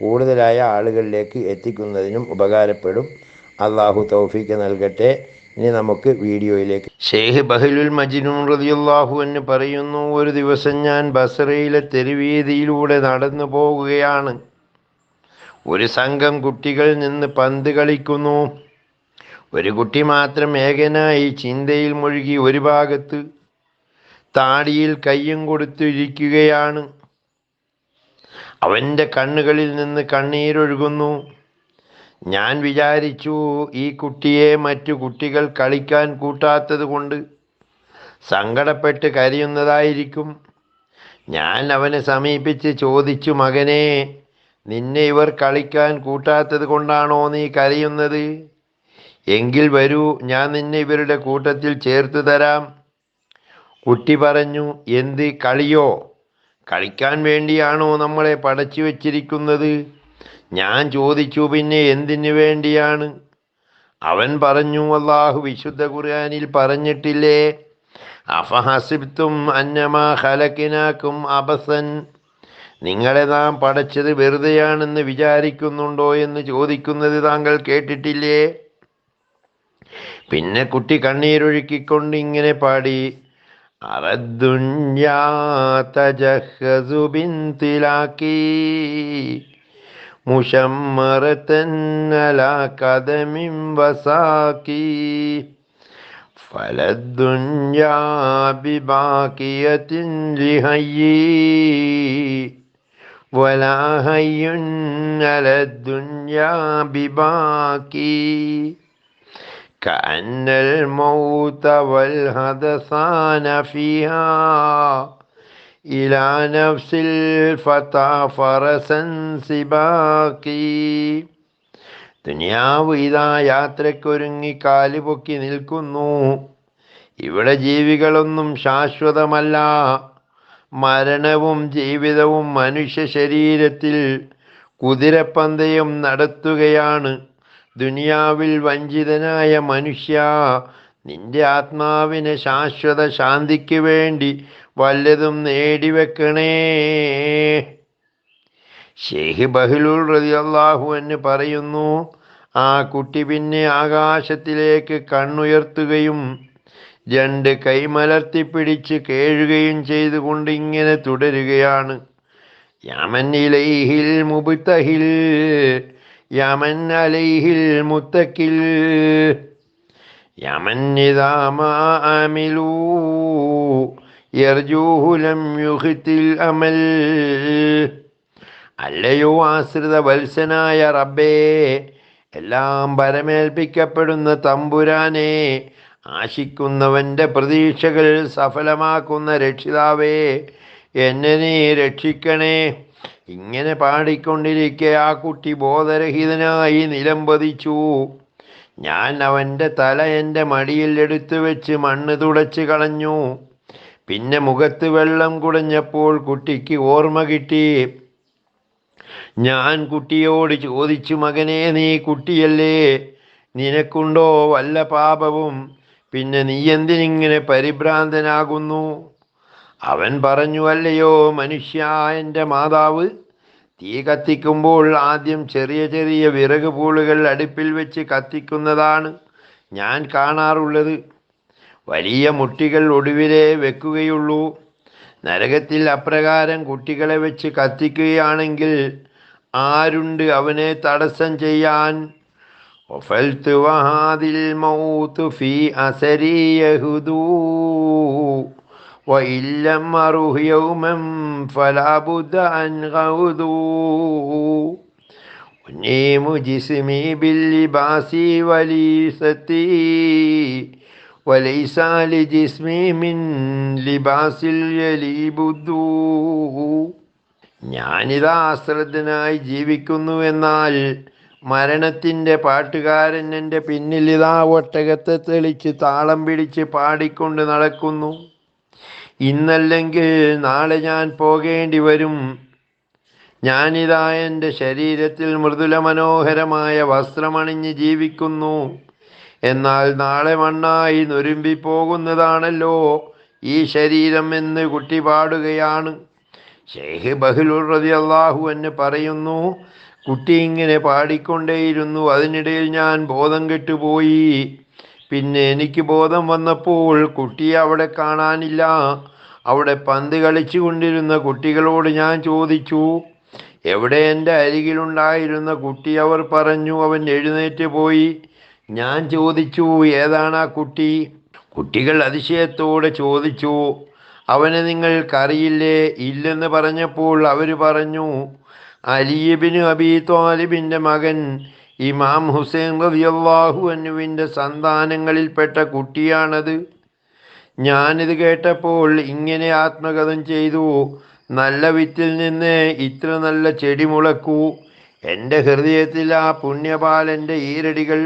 കൂടുതലായ ആളുകളിലേക്ക് എത്തിക്കുന്നതിനും ഉപകാരപ്പെടും. അള്ളാഹു തൗഫീക്ക് നൽകട്ടെ. ഇനി നമുക്ക് വീഡിയോയിലേക്ക് ഷെയ്ഖ് ബഹലുൽ മജിനൂൻ റതിയുള്ളാഹു എന്ന് പറയുന്നു ഒരു ദിവസം ഞാൻ ബസറയിലെ തെരുവീതിയിലൂടെ നടന്നു പോവുകയാണ്. ഒരു സംഘം കുട്ടികൾ നിന്ന് പന്ത് കളിക്കുന്നു. ഒരു കുട്ടി മാത്രം ഏകനായി ചിന്തയിൽ മുഴുകി ഒരു ഭാഗത്ത് താടിയിൽ കയ്യും കൊടുത്തിരിക്കുകയാണ്. അവന്റെ കണ്ണുകളിൽ നിന്ന് കണ്ണീരൊഴുകുന്നു. ഞാൻ വിചാരിച്ചു ഈ കുട്ടിയെ മറ്റു കുട്ടികൾ കളിക്കാൻ കൂട്ടാത്തത് കൊണ്ട് സങ്കടപ്പെട്ട് കരയുന്നതായിരിക്കും. ഞാൻ അവനെ സമീപിച്ച് ചോദിച്ചു മകനെ നിന്നെ ഇവർ കളിക്കാൻ കൂട്ടാത്തത് കൊണ്ടാണോ നീ കരയുന്നത്? എങ്കിൽ വരൂ ഞാൻ നിന്നെ ഇവരുടെ കൂട്ടത്തിൽ ചേർത്ത് തരാം. കുട്ടി പറഞ്ഞു എന്ത് കളിയോ? കളിക്കാൻ വേണ്ടിയാണോ നമ്മളെ പടച്ചു വച്ചിരിക്കുന്നത്? ഞാൻ ചോദിച്ചു പിന്നെ എന്തിനു വേണ്ടിയാണ്? അവൻ പറഞ്ഞു അള്ളാഹു വിശുദ്ധ ഖുർആാനിൽ പറഞ്ഞിട്ടില്ലേ അഫഹസിബ്തും അന്നമാ ഹലക്കിനാക്കും അബസൻ. നിങ്ങളെ നാം പടച്ചത് വെറുതെയാണെന്ന് വിചാരിക്കുന്നുണ്ടോ എന്ന് ചോദിക്കുന്നത് താങ്കൾ കേട്ടിട്ടില്ലേ? പിന്നെ കുട്ടി കണ്ണീരൊഴുക്കിക്കൊണ്ട് ഇങ്ങനെ പാടി أرى الدنيا تجهز بانطلاقي مشمرة على قدم وساقي فلا الدنيا بباقية لهي ولا هي على الدنيا بباقي كأن الموت والهدثان فيها إلى نفس الفتى فرسا سباقي ദുനിയാവ് ഇതാ യാത്രയ്ക്കൊരുങ്ങി കാലുപൊക്കി നിൽക്കുന്നു ഇവിടെ ജീവികളൊന്നും ശാശ്വതമല്ല മരണവും ജീവിതവും മനുഷ്യ ശരീരത്തിൽ കുതിരപ്പന്തയം നടത്തുകയാണ് ദുനിയാവിൽ വഞ്ചിതനായ മനുഷ്യ നിന്റെ ആത്മാവിനെ ശാശ്വത ശാന്തിക്ക് വേണ്ടി വല്ലതും നേടിവെക്കണേ. ഷെയ്ഖ് ബഹ്ലുൽ റതി അള്ളാഹു എന്ന് പറയുന്നു ആ കുട്ടി പിന്നെ ആകാശത്തിലേക്ക് കണ്ണുയർത്തുകയും രണ്ട് കൈമലർത്തി പിടിച്ച് കേഴുകയും ചെയ്തുകൊണ്ട് ഇങ്ങനെ തുടരുകയാണ്. മുബിത്തഹിൽ മുബുത്തഹിൽ യമൻ അലൈഹിൽ മുത്തക്കിൽ യമൻ നിതാമാമിലൂ യുഹിത്തിൽ അമൽ അല്ലയോ ആശ്രിത വത്സനായ റബ്ബേ എല്ലാം പരമേൽപ്പിക്കപ്പെടുന്ന തമ്പുരാനെ ആശിക്കുന്നവന്റെ പ്രതീക്ഷകൾ സഫലമാക്കുന്ന രക്ഷിതാവേ എന്നെ നീ രക്ഷിക്കണേ. ഇങ്ങനെ പാടിക്കൊണ്ടിരിക്കെ ആ കുട്ടി ബോധരഹിതനായി നിലംപതിച്ചു ഞാൻ അവന്റെ തല എന്റെ മടിയിൽ എടുത്തു വെച്ച് മണ്ണ് തുടച്ച് കളഞ്ഞു. പിന്നെ മുഖത്ത് വെള്ളം കുടഞ്ഞപ്പോൾ കുട്ടിക്ക് ഓർമ്മ കിട്ടി. ഞാൻ കുട്ടിയോട് ചോദിച്ചു മകനെ നീ കുട്ടിയല്ലേ? നിനക്കുണ്ടോ വല്ല പാപവും? പിന്നെ നീ എന്തിനിങ്ങനെ പരിഭ്രാന്തനാകുന്നു? അവൻ പറഞ്ഞു അല്ലയോ മനുഷ്യ എന്റെ മാതാവ് തീ കത്തിക്കുമ്പോൾ ആദ്യം ചെറിയ ചെറിയ വിറക് പൂളുകൾ അടുപ്പിൽ വെച്ച് കത്തിക്കുന്നതാണ് ഞാൻ കാണാറുള്ളത്. വലിയ മുട്ടികൾ ഒടുവിലെ വെക്കുകയുള്ളൂ. നരകത്തിൽ അപ്രകാരം കുട്ടികളെ വെച്ച് കത്തിക്കുകയാണെങ്കിൽ ആരുണ്ട് അവനെ തടസ്സം ചെയ്യാൻ? ഒഫൽത്ത് വഹാദിൽ മൗത്ത് ഫി وإن لم أره يوما فلا بد أن غودو ونيم جسمي باللباس وليستي وليس لجسمي من لباس يليبدو ഞാനിതാ അശ്രദ്ധനായി ജീവിക്കുന്നുവെന്നാൽ മരണത്തിൻ്റെ പാട്ടുകാരൻ എൻ്റെ പിന്നിലിതാ ഒട്ടകത്തെ തെളിച്ച് താളം പിടിച്ച് പാടിക്കൊണ്ട് നടക്കുന്നു ഇന്നല്ലെങ്കിൽ നാളെ ഞാൻ പോകേണ്ടി വരും. ഞാനിതാ എന്റെ ശരീരത്തിൽ മൃദുല മനോഹരമായ വസ്ത്രമണിഞ്ഞ് ജീവിക്കുന്നു. എന്നാൽ നാളെ മണ്ണായി നൊരുമ്പി പോകുന്നതാണല്ലോ ഈ ശരീരം എന്ന് കുട്ടി പാടുകയാണ്. ഷെയ്ഖ് ബഹ്ലുർ റതി അള്ളാഹു എന്ന് പറയുന്നു കുട്ടി ഇങ്ങനെ പാടിക്കൊണ്ടേയിരുന്നു. അതിനിടയിൽ ഞാൻ ബോധം കെട്ടുപോയി. പിന്നെ എനിക്ക് ബോധം വന്നപ്പോൾ കുട്ടിയെ അവിടെ കാണാനില്ല. അവിടെ പന്ത് കളിച്ചു കൊണ്ടിരുന്ന കുട്ടികളോട് ഞാൻ ചോദിച്ചു എവിടെ എന്റെ അരികിലുണ്ടായിരുന്ന കുട്ടി? അവർ പറഞ്ഞു അവൻ എഴുന്നേറ്റ് പോയി. ഞാൻ ചോദിച്ചു ഏതാണ് ആ കുട്ടി? കുട്ടികൾ അതിശയത്തോടെ ചോദിച്ചു അവനെ നിങ്ങൾക്കറിയില്ലേ? ഇല്ലെന്ന് പറഞ്ഞപ്പോൾ അവർ പറഞ്ഞു അലിയബിന് അബി താലിബിന്റെ മകൻ ഇമാം ഹുസൈൻ റബിയാഹു അനുവിന്റെ സന്താനങ്ങളിൽപ്പെട്ട കുട്ടിയാണത്. ഞാനിത് കേട്ടപ്പോൾ ഇങ്ങനെ ആത്മകഥം ചെയ്തു. നല്ല വിത്തിൽ നിന്ന് ഇത്ര നല്ല ചെടി മുളക്കൂ. എന്റെ ഹൃദയത്തിൽ ആ പുണ്യപാലന്റെ ഈരടികൾ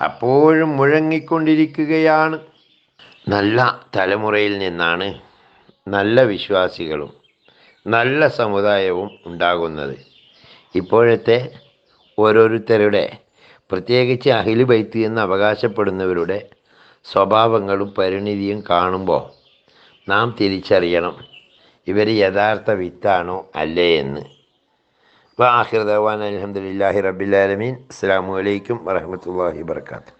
അപ്പോഴും മുഴങ്ങിക്കൊണ്ടിരിക്കുകയാണ്. നല്ല തലമുറയിൽ നിന്നാണ് നല്ല വിശ്വാസികളും നല്ല സമുദായവും ഉണ്ടാകുന്നത്. ഇപ്പോഴത്തെ ഓരോരുത്തരുടെ പ്രത്യേകിച്ച് അഖിലു ബൈത്ത് എന്ന് അവകാശപ്പെടുന്നവരുടെ സ്വഭാവങ്ങളും പരിണിതിയും കാണുമ്പോൾ നാം തിരിച്ചറിയണം ഇവർ യഥാർത്ഥ വിത്താണോ അല്ലേ എന്ന്. വാഹിർ ദവാൻ അലഹമുല്ലാഹി റബിലാലമീൻ അസ്സാം വലൈക്കും വറഹമത്തല്ലാഹി വർക്കാത്തു